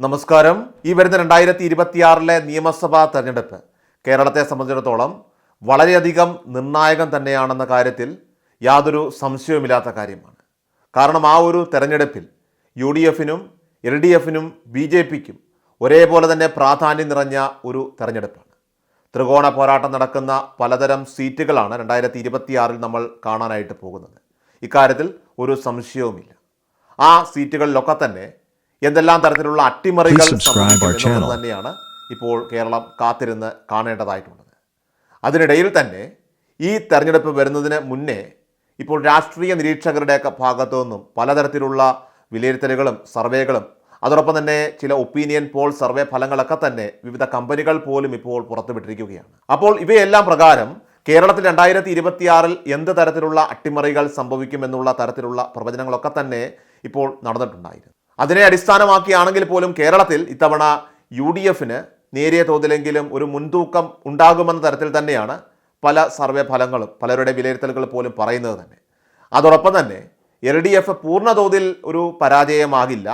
നമസ്കാരം. ഈ വരുന്ന രണ്ടായിരത്തി ഇരുപത്തിയാറിലെ നിയമസഭാ തെരഞ്ഞെടുപ്പ് കേരളത്തെ സംബന്ധിച്ചിടത്തോളം വളരെയധികം നിർണായകം തന്നെയാണെന്ന കാര്യത്തിൽ യാതൊരു സംശയവുമില്ലാത്ത കാര്യമാണ്. കാരണം ആ ഒരു തെരഞ്ഞെടുപ്പിൽ യു ഡി എഫിനും എൽ ഡി എഫിനും ബി ജെ പിക്കും ഒരേപോലെ തന്നെ പ്രാധാന്യം നിറഞ്ഞ ഒരു തെരഞ്ഞെടുപ്പാണ്. ത്രികോണ പോരാട്ടം നടക്കുന്ന പലതരം സീറ്റുകളാണ് രണ്ടായിരത്തി ഇരുപത്തിയാറിൽ നമ്മൾ കാണാനായിട്ട് പോകുന്നത്. ഇക്കാര്യത്തിൽ ഒരു സംശയവുമില്ല. ആ സീറ്റുകളിലൊക്കെ തന്നെ എന്തെല്ലാം തരത്തിലുള്ള അട്ടിമറികൾ. തന്നെയാണ് ഇപ്പോൾ കേരളം കാത്തിരുന്ന് കാണേണ്ടതായിട്ടുള്ളത്. അതിനിടയിൽ തന്നെ ഈ തെരഞ്ഞെടുപ്പ് വരുന്നതിന് മുന്നേ ഇപ്പോൾ രാഷ്ട്രീയ നിരീക്ഷകരുടെയൊക്കെ ഭാഗത്തു നിന്നും പലതരത്തിലുള്ള വിലയിരുത്തലുകളും സർവേകളും അതോടൊപ്പം തന്നെ ചില ഒപ്പീനിയൻ പോൾ സർവേ ഫലങ്ങളൊക്കെ തന്നെ വിവിധ കമ്പനികൾ പോലും ഇപ്പോൾ പുറത്തുവിട്ടിരിക്കുകയാണ്. അപ്പോൾ ഇവയെല്ലാം പ്രകാരം കേരളത്തിൽ രണ്ടായിരത്തി ഇരുപത്തിയാറിൽ എന്ത് തരത്തിലുള്ള അട്ടിമറികൾ സംഭവിക്കുമെന്നുള്ള തരത്തിലുള്ള പ്രവചനങ്ങളൊക്കെ തന്നെ ഇപ്പോൾ നടന്നിട്ടുണ്ടായിരുന്നു. അതിനെ അടിസ്ഥാനമാക്കിയാണെങ്കിൽ പോലും കേരളത്തിൽ ഇത്തവണ യു ഡി എഫിന് നേരിയ തോതിലെങ്കിലും ഒരു മുൻതൂക്കം ഉണ്ടാകുമെന്ന തരത്തിൽ തന്നെയാണ് പല സർവേ ഫലങ്ങളും പലരുടെ വിലയിരുത്തലുകൾ പോലും പറയുന്നത് തന്നെ. അതോടൊപ്പം തന്നെ എൽ ഡി എഫ് പൂർണ തോതിൽ ഒരു പരാജയമാകില്ല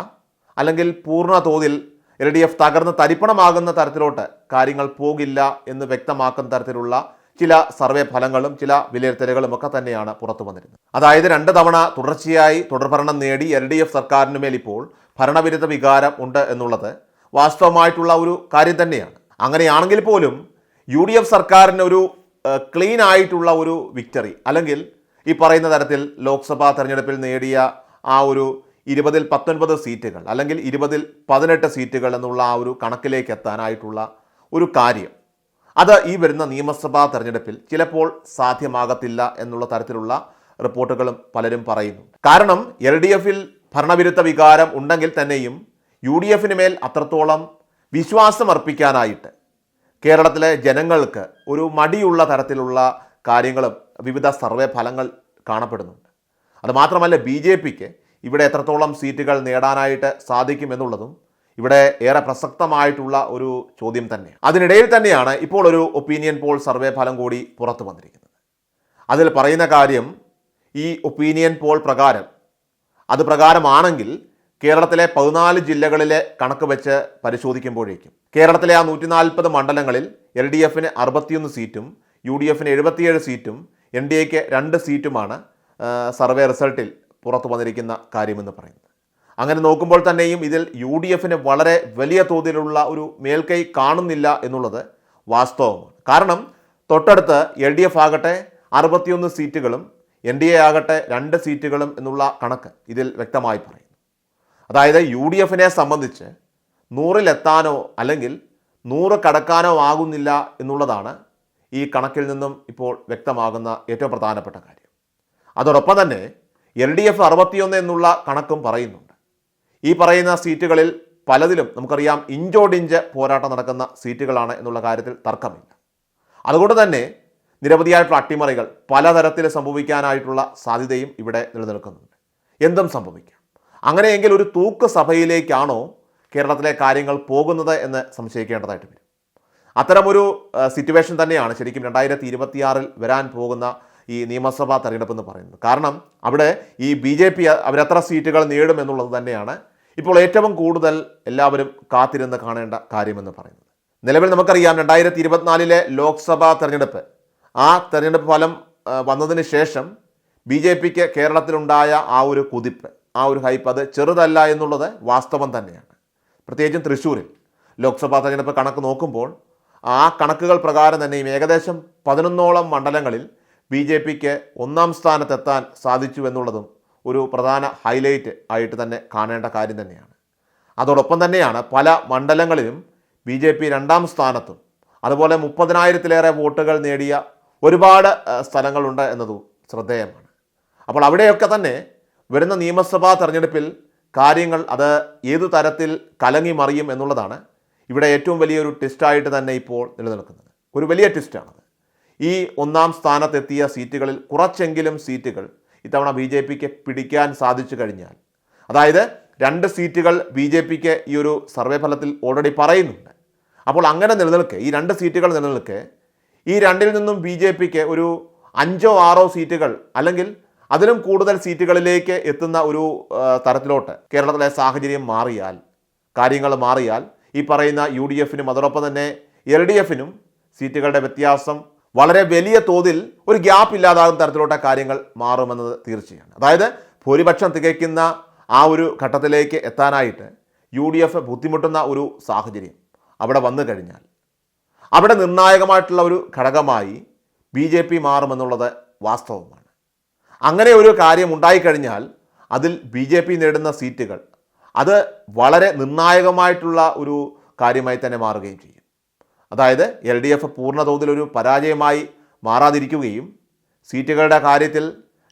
അല്ലെങ്കിൽ പൂർണ തോതിൽ എൽ ഡി എഫ് തകർന്ന് തരിപ്പണമാകുന്ന തരത്തിലോട്ട് കാര്യങ്ങൾ പോകില്ല എന്ന് വ്യക്തമാക്കുന്ന തരത്തിലുള്ള ചില സർവേ ഫലങ്ങളും ചില വിലയിരുത്തലുകളും ഒക്കെ തന്നെയാണ് പുറത്തു വന്നിരുന്നത്. അതായത് രണ്ട് തവണ തുടർച്ചയായി തുടർഭരണം നേടി എൽ ഡി എഫ് സർക്കാരിന് മേൽ ഇപ്പോൾ ഭരണവിരുദ്ധ വികാരം ഉണ്ട് എന്നുള്ളത് വാസ്തവമായിട്ടുള്ള ഒരു കാര്യം തന്നെയാണ്. അങ്ങനെയാണെങ്കിൽ പോലും യു ഡി എഫ് സർക്കാരിന് ഒരു ക്ലീൻ ആയിട്ടുള്ള ഒരു വിക്ടറി അല്ലെങ്കിൽ ഈ പറയുന്ന തരത്തിൽ ലോക്സഭാ തെരഞ്ഞെടുപ്പിൽ നേടിയ ആ ഒരു ഇരുപതിൽ പത്തൊൻപത് സീറ്റുകൾ അല്ലെങ്കിൽ ഇരുപതിൽ പതിനെട്ട് സീറ്റുകൾ എന്നുള്ള ആ ഒരു കണക്കിലേക്ക് എത്താനായിട്ടുള്ള ഒരു കാര്യം. അത് ഈ വരുന്ന നിയമസഭാ തെരഞ്ഞെടുപ്പിൽ ചിലപ്പോൾ സാധ്യമാകത്തില്ല എന്നുള്ള തരത്തിലുള്ള റിപ്പോർട്ടുകളും പലരും പറയുന്നു. കാരണം എൽ ഡി എഫിൽ ഭരണവിരുദ്ധ വികാരം ഉണ്ടെങ്കിൽ തന്നെയും യു ഡി എഫിന് മേൽ അത്രത്തോളം വിശ്വാസം അർപ്പിക്കാനായിട്ട് കേരളത്തിലെ ജനങ്ങൾക്ക് ഒരു മടിയുള്ള തരത്തിലുള്ള കാര്യങ്ങളും വിവിധ സർവേ ഫലങ്ങൾ കാണപ്പെടുന്നുണ്ട്. അതുമാത്രമല്ല ബി ജെ പിക്ക് ഇവിടെ എത്രത്തോളം സീറ്റുകൾ നേടാനായിട്ട് സാധിക്കുമെന്നുള്ളതും ഇവിടെ ഏറെ പ്രസക്തമായിട്ടുള്ള ഒരു ചോദ്യം തന്നെ അതിനിടയിൽ തന്നെയാണ് ഇപ്പോൾ ഒരു ഒപ്പീനിയൻ പോൾ സർവേ ഫലം കൂടി പുറത്തു വന്നിരിക്കുന്നത്. അതിൽ പറയുന്ന കാര്യം ഈ ഒപ്പീനിയൻ പോൾ പ്രകാരം അത് പ്രകാരമാണെങ്കിൽ കേരളത്തിലെ പതിനാല് ജില്ലകളിലെ കണക്ക് വെച്ച് പരിശോധിക്കുമ്പോഴേക്കും കേരളത്തിലെ ആ നൂറ്റി നാൽപ്പത് മണ്ഡലങ്ങളിൽ എൽ ഡി എഫിന് അറുപത്തിയൊന്ന് സീറ്റും യു ഡി എഫിന് എഴുപത്തിയേഴ് സീറ്റും എൻ ഡി എക്ക് രണ്ട് സീറ്റുമാണ് സർവേ റിസൾട്ടിൽ പുറത്തു വന്നിരിക്കുന്ന കാര്യമെന്ന് പറയുന്നത്. അങ്ങനെ നോക്കുമ്പോൾ തന്നെയും ഇതിൽ യു ഡി എഫിന് വളരെ വലിയ തോതിലുള്ള ഒരു മേൽക്കൈ കാണുന്നില്ല എന്നുള്ളത് വാസ്തവമാണ്. കാരണം തൊട്ടടുത്ത് എൽ ഡി എഫ് ആകട്ടെ അറുപത്തിയൊന്ന് സീറ്റുകളും എൻ ഡി എ ആകട്ടെ രണ്ട് സീറ്റുകളും എന്നുള്ള കണക്ക് ഇതിൽ വ്യക്തമായി പറയുന്നു. അതായത് യു ഡി എഫിനെ സംബന്ധിച്ച് നൂറിലെത്താനോ അല്ലെങ്കിൽ നൂറ് കടക്കാനോ ആകുന്നില്ല എന്നുള്ളതാണ് ഈ കണക്കിൽ നിന്നും ഇപ്പോൾ വ്യക്തമാകുന്ന ഏറ്റവും പ്രധാനപ്പെട്ട കാര്യം. അതോടൊപ്പം തന്നെ എൽ ഡി എഫ് അറുപത്തിയൊന്ന് എന്നുള്ള കണക്കും പറയുന്നുണ്ട്. ഈ പറയുന്ന സീറ്റുകളിൽ പലതിലും നമുക്കറിയാം ഇഞ്ചോടിഞ്ച് പോരാട്ടം നടക്കുന്ന സീറ്റുകളാണ് എന്നുള്ള കാര്യത്തിൽ തർക്കമില്ല. അതുകൊണ്ട് തന്നെ നിരവധിയായിട്ടുള്ള അട്ടിമറികൾ പലതരത്തിൽ സംഭവിക്കാനായിട്ടുള്ള സാധ്യതയും ഇവിടെ നിലനിൽക്കുന്നുണ്ട്. എന്തും സംഭവിക്കാം. അങ്ങനെയെങ്കിൽ ഒരു തൂക്ക് സഭയിലേക്കാണോ കേരളത്തിലെ കാര്യങ്ങൾ പോകുന്നത് എന്ന് സംശയിക്കേണ്ടതായിട്ട് വരും. അത്തരമൊരു സിറ്റുവേഷൻ തന്നെയാണ് ശരിക്കും രണ്ടായിരത്തി ഇരുപത്തിയാറിൽ വരാൻ പോകുന്ന ഈ നിയമസഭാ തെരഞ്ഞെടുപ്പ് എന്ന് പറയുന്നത്. കാരണം അവിടെ ഈ ബി ജെ പി അവരെത്ര സീറ്റുകൾ നേടും എന്നുള്ളത് തന്നെയാണ് ഇപ്പോൾ ഏറ്റവും കൂടുതൽ എല്ലാവരും കാത്തിരുന്ന് കാണേണ്ട കാര്യമെന്ന് പറയുന്നത്. നിലവിൽ നമുക്കറിയാം രണ്ടായിരത്തി ഇരുപത്തിനാലിലെ ലോക്സഭാ തെരഞ്ഞെടുപ്പ്. ആ തെരഞ്ഞെടുപ്പ് ഫലം വന്നതിന് ശേഷം ബി ജെ പിക്ക് കേരളത്തിലുണ്ടായ ആ ഒരു കുതിപ്പ് ആ ഒരു ഹൈപ്പ് അത് ചെറുതല്ല എന്നുള്ളത് വാസ്തവം തന്നെയാണ്. പ്രത്യേകിച്ചും തൃശ്ശൂരിൽ ലോക്സഭാ തെരഞ്ഞെടുപ്പ് കണക്ക് നോക്കുമ്പോൾ ആ കണക്കുകൾ പ്രകാരം തന്നെയും ഏകദേശം പതിനൊന്നോളം മണ്ഡലങ്ങളിൽ ബി ജെ പിക്ക് ഒന്നാം സ്ഥാനത്തെത്താൻ സാധിച്ചു എന്നുള്ളതും ഒരു പ്രധാന ഹൈലൈറ്റ് ആയിട്ട് തന്നെ കാണേണ്ട കാര്യം തന്നെയാണ്. അതോടൊപ്പം തന്നെയാണ് പല മണ്ഡലങ്ങളിലും ബി ജെ പി രണ്ടാം സ്ഥാനത്തും അതുപോലെ മുപ്പതിനായിരത്തിലേറെ വോട്ടുകൾ നേടിയ ഒരുപാട് സ്ഥലങ്ങളുണ്ട് എന്നതും ശ്രദ്ധേയമാണ്. അപ്പോൾ അവിടെയൊക്കെ തന്നെ വരുന്ന നിയമസഭാ തെരഞ്ഞെടുപ്പിൽ കാര്യങ്ങൾ അത് ഏതു തരത്തിൽ കലങ്ങി മറിയും എന്നുള്ളതാണ് ഇവിടെ ഏറ്റവും വലിയൊരു ടെസ്റ്റായിട്ട് തന്നെ ഇപ്പോൾ നിലനിൽക്കുന്നത്. ഒരു വലിയ ടെസ്റ്റാണത് ഈ ഒന്നാം സ്ഥാനത്തെത്തിയ സീറ്റുകളിൽ കുറച്ചെങ്കിലും സീറ്റുകൾ ഇത്തവണ ബി ജെ പിക്ക് പിടിക്കാൻ സാധിച്ചു കഴിഞ്ഞാൽ. അതായത് രണ്ട് സീറ്റുകൾ ബി ജെ പിക്ക് ഈ ഒരു സർവേ ഫലത്തിൽ ഓൾറെഡി പറയുന്നുണ്ട്. അപ്പോൾ അങ്ങനെ നിലനിൽക്കെ ഈ രണ്ട് സീറ്റുകൾ നിലനിൽക്കെ ഈ രണ്ടിൽ നിന്നും ബി ജെ പിക്ക് ഒരു അഞ്ചോ ആറോ സീറ്റുകൾ അല്ലെങ്കിൽ അതിലും കൂടുതൽ സീറ്റുകളിലേക്ക് എത്തുന്ന ഒരു തരത്തിലോട്ട് കേരളത്തിലെ സാഹചര്യം മാറിയാൽ കാര്യങ്ങൾ മാറിയാൽ ഈ പറയുന്ന യു ഡി എഫിനും അതോടൊപ്പം തന്നെ എൽ ഡി എഫിനും സീറ്റുകളുടെ വ്യത്യാസം വളരെ വലിയ തോതിൽ ഒരു ഗ്യാപ്പ് ഇല്ലാതാകുന്ന തരത്തിലോട്ട് കാര്യങ്ങൾ മാറുമെന്നത് തീർച്ചയാണ്. അതായത് ഭൂരിപക്ഷം തികയ്ക്കുന്ന ആ ഒരു ഘട്ടത്തിലേക്ക് എത്താനായിട്ട് യു ഡി എഫ് ബുദ്ധിമുട്ടുന്ന ഒരു സാഹചര്യം അവിടെ വന്നു കഴിഞ്ഞാൽ അവിടെ നിർണായകമായിട്ടുള്ള ഒരു ഘടകമായി ബി ജെ പി മാറുമെന്നുള്ളത് വാസ്തവമാണ്. അങ്ങനെ ഒരു കാര്യം ഉണ്ടായിക്കഴിഞ്ഞാൽ അതിൽ ബി ജെ പി നേടുന്ന സീറ്റുകൾ അത് വളരെ നിർണായകമായിട്ടുള്ള ഒരു കാര്യമായി തന്നെ മാറുകയും ചെയ്യും. അതായത് എൽ ഡി എഫ് പൂർണതോതിലൊരു പരാജയമായി മാറാതിരിക്കുകയും സീറ്റുകളുടെ കാര്യത്തിൽ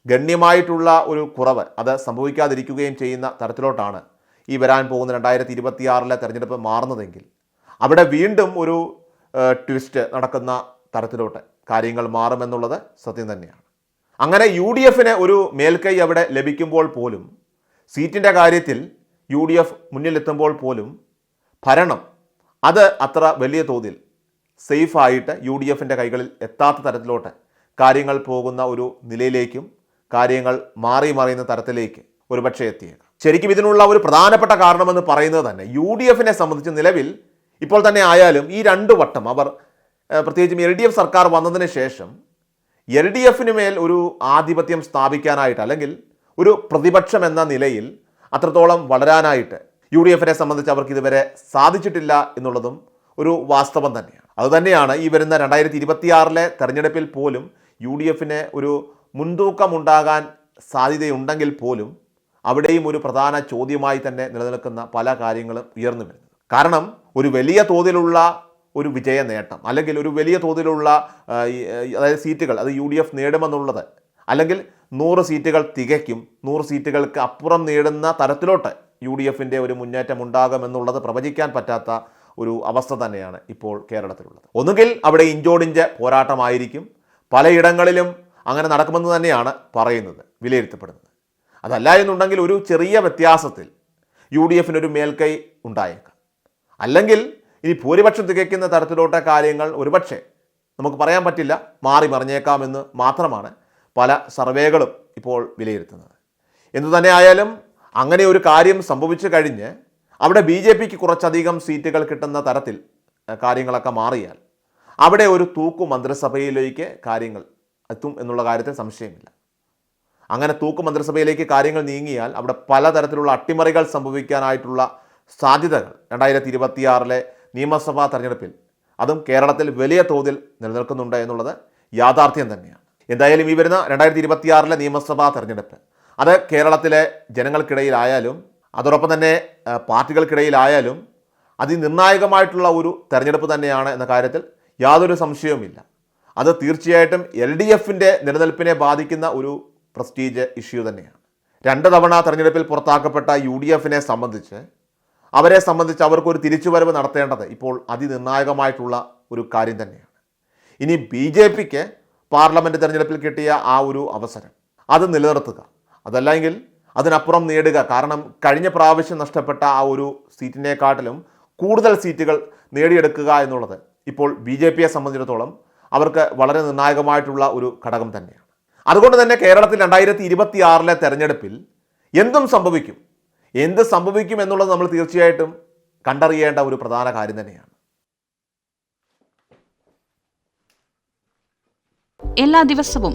ഗണ്യമായിട്ടുള്ള ഒരു കുറവ് അത് സംഭവിക്കാതിരിക്കുകയും ചെയ്യുന്ന തരത്തിലോട്ടാണ് ഈ വരാൻ പോകുന്ന രണ്ടായിരത്തി ഇരുപത്തിയാറിലെ തെരഞ്ഞെടുപ്പ് മാറുന്നതെങ്കിൽ. അവിടെ വീണ്ടും ഒരു ട്വിസ്റ്റ് നടക്കുന്ന തരത്തിലോട്ട് കാര്യങ്ങൾ മാറുമെന്നുള്ളത് സത്യം തന്നെയാണ്. അങ്ങനെ യു ഡി എഫിന് ഒരു മേൽക്കൈ അവിടെ ലഭിക്കുമ്പോൾ പോലും സീറ്റിന്റെ കാര്യത്തിൽ യു ഡി എഫ് മുന്നിലെത്തുമ്പോൾ പോലും ഭരണം അത് അത്ര വലിയ തോതിൽ സേഫായിട്ട് യു ഡി എഫിന്റെ കൈകളിൽ എത്താത്ത തരത്തിലോട്ട് കാര്യങ്ങൾ പോകുന്ന ഒരു നിലയിലേക്കും കാര്യങ്ങൾ മാറി മറിയുന്ന തരത്തിലേക്ക് ഒരുപക്ഷെ എത്തിയേക്കാം. ശരിക്കും ഇതിനുള്ള ഒരു പ്രധാനപ്പെട്ട കാരണമെന്ന് പറയുന്നത് തന്നെ യു ഡി എഫിനെ സംബന്ധിച്ച് നിലവിൽ ഇപ്പോൾ തന്നെ ആയാലും ഈ രണ്ട് വട്ടം അവർ പ്രത്യേകിച്ചും എൽ ഡി എഫ് സർക്കാർ വന്നതിന് ശേഷം എൽ ഡി എഫിന് മേൽ ഒരു ആധിപത്യം സ്ഥാപിക്കാനായിട്ട് അല്ലെങ്കിൽ ഒരു പ്രതിപക്ഷം എന്ന നിലയിൽ അത്രത്തോളം വളരാനായിട്ട് യു ഡി എഫിനെ സംബന്ധിച്ച് അവർക്ക് ഇതുവരെ സാധിച്ചിട്ടില്ല എന്നുള്ളതും ഒരു വാസ്തവം തന്നെയാണ്. അതുതന്നെയാണ് ഈ വരുന്ന രണ്ടായിരത്തി ഇരുപത്തിയാറിലെ തെരഞ്ഞെടുപ്പിൽ പോലും യു ഡി എഫിന് ഒരു മുൻതൂക്കമുണ്ടാകാൻ സാധ്യതയുണ്ടെങ്കിൽ പോലും അവിടെയും ഒരു പ്രധാന ചോദ്യമായി തന്നെ നിലനിൽക്കുന്ന പല കാര്യങ്ങളും ഉയർന്നു വരുന്നത് കാരണം ഒരു വലിയ തോതിലുള്ള ഒരു വിജയ നേട്ടം അല്ലെങ്കിൽ ഒരു വലിയ തോതിലുള്ള അതായത് സീറ്റുകൾ അത് യു ഡി എഫ് നേടുമെന്നുള്ളത് അല്ലെങ്കിൽ നൂറ് സീറ്റുകൾ തികയ്ക്കും നൂറ് സീറ്റുകൾക്ക് അപ്പുറം നേടുന്ന തരത്തിലോട്ട് യു ഡി എഫിന്റെ ഒരു മുന്നേറ്റം ഉണ്ടാകുമെന്നുള്ളത് പ്രവചിക്കാൻ പറ്റാത്ത ഒരു അവസ്ഥ തന്നെയാണ് ഇപ്പോൾ കേരളത്തിലുള്ളത്. ഒന്നുകിൽ അവിടെ ഇഞ്ചോടിഞ്ച് പോരാട്ടമായിരിക്കും പലയിടങ്ങളിലും അങ്ങനെ നടക്കുമെന്ന് തന്നെയാണ് പറയുന്നത് വിലയിരുത്തപ്പെടുന്നത്. അതല്ല എന്നുണ്ടെങ്കിൽ ഒരു ചെറിയ വ്യത്യാസത്തിൽ യു ഡി എഫിനൊരു മേൽക്കൈ ഉണ്ടായേക്കാം. അല്ലെങ്കിൽ ഇനി ഭൂരിപക്ഷം തികയ്ക്കുന്ന തരത്തിലോട്ട കാര്യങ്ങൾ ഒരുപക്ഷെ നമുക്ക് പറയാൻ പറ്റില്ല മാറി മറിഞ്ഞേക്കാമെന്ന് മാത്രമാണ് പല സർവേകളും ഇപ്പോൾ വിലയിരുത്തുന്നത്. എന്തു തന്നെ ആയാലും അങ്ങനെ ഒരു കാര്യം സംഭവിച്ചു കഴിഞ്ഞ് അവിടെ ബി ജെ പിക്ക് കുറച്ചധികം സീറ്റുകൾ കിട്ടുന്ന തരത്തിൽ കാര്യങ്ങളൊക്കെ മാറിയാൽ അവിടെ ഒരു തൂക്കു മന്ത്രിസഭയിലേക്ക് കാര്യങ്ങൾ എത്തും എന്നുള്ള കാര്യത്തിൽ സംശയമില്ല. അങ്ങനെ തൂക്ക് മന്ത്രിസഭയിലേക്ക് കാര്യങ്ങൾ നീങ്ങിയാൽ അവിടെ പലതരത്തിലുള്ള അട്ടിമറികൾ സംഭവിക്കാനായിട്ടുള്ള സാധ്യതകൾ രണ്ടായിരത്തി ഇരുപത്തിയാറിലെ നിയമസഭാ തെരഞ്ഞെടുപ്പിൽ അതും കേരളത്തിൽ വലിയ തോതിൽ നിലനിൽക്കുന്നുണ്ട് എന്നുള്ളത് യാഥാർത്ഥ്യം തന്നെയാണ്. എന്തായാലും ഈ വരുന്ന രണ്ടായിരത്തി ഇരുപത്തിയാറിലെ നിയമസഭാ തെരഞ്ഞെടുപ്പ് അത് കേരളത്തിലെ ജനങ്ങൾക്കിടയിലായാലും അതോടൊപ്പം തന്നെ പാർട്ടികൾക്കിടയിലായാലും അതിനിർണായകമായിട്ടുള്ള ഒരു തെരഞ്ഞെടുപ്പ് തന്നെയാണ് എന്ന കാര്യത്തിൽ യാതൊരു സംശയവുമില്ല. അത് തീർച്ചയായിട്ടും എൽ ഡി എഫിന്റെ നിലനിൽപ്പിനെ ബാധിക്കുന്ന ഒരു പ്രസ്റ്റീജ് ഇഷ്യൂ തന്നെയാണ്. രണ്ട് തവണ തെരഞ്ഞെടുപ്പിൽ പുറത്താക്കപ്പെട്ട യു ഡി എഫിനെ സംബന്ധിച്ച് അവരെ സംബന്ധിച്ച് അവർക്കൊരു തിരിച്ചുവരവ് നടത്തേണ്ടത് ഇപ്പോൾ അതിനിർണായകമായിട്ടുള്ള ഒരു കാര്യം തന്നെയാണ്. ഇനി ബി ജെ പിക്ക് പാർലമെന്റ് തെരഞ്ഞെടുപ്പിൽ കിട്ടിയ ആ ഒരു അവസരം അത് നിലനിർത്തുക. അതല്ലെങ്കിൽ അതിനപ്പുറം നേടുക. കാരണം കഴിഞ്ഞ പ്രാവശ്യം നഷ്ടപ്പെട്ട ആ ഒരു സീറ്റിനെക്കാട്ടിലും കൂടുതൽ സീറ്റുകൾ നേടിയെടുക്കുക എന്നുള്ളത് ഇപ്പോൾ ബി ജെ പിയെ സംബന്ധിച്ചിടത്തോളം അവർക്ക് വളരെ നിർണായകമായിട്ടുള്ള ഒരു ഘടകം തന്നെയാണ്. അതുകൊണ്ട് തന്നെ കേരളത്തിൽ രണ്ടായിരത്തി ഇരുപത്തി ആറിലെ തെരഞ്ഞെടുപ്പിൽ എന്തും സംഭവിക്കും. എന്ത് സംഭവിക്കും എന്നുള്ളത് നമ്മൾ തീർച്ചയായിട്ടും കണ്ടറിയേണ്ട ഒരു പ്രധാന കാര്യം തന്നെയാണ്. എല്ലാ ദിവസവും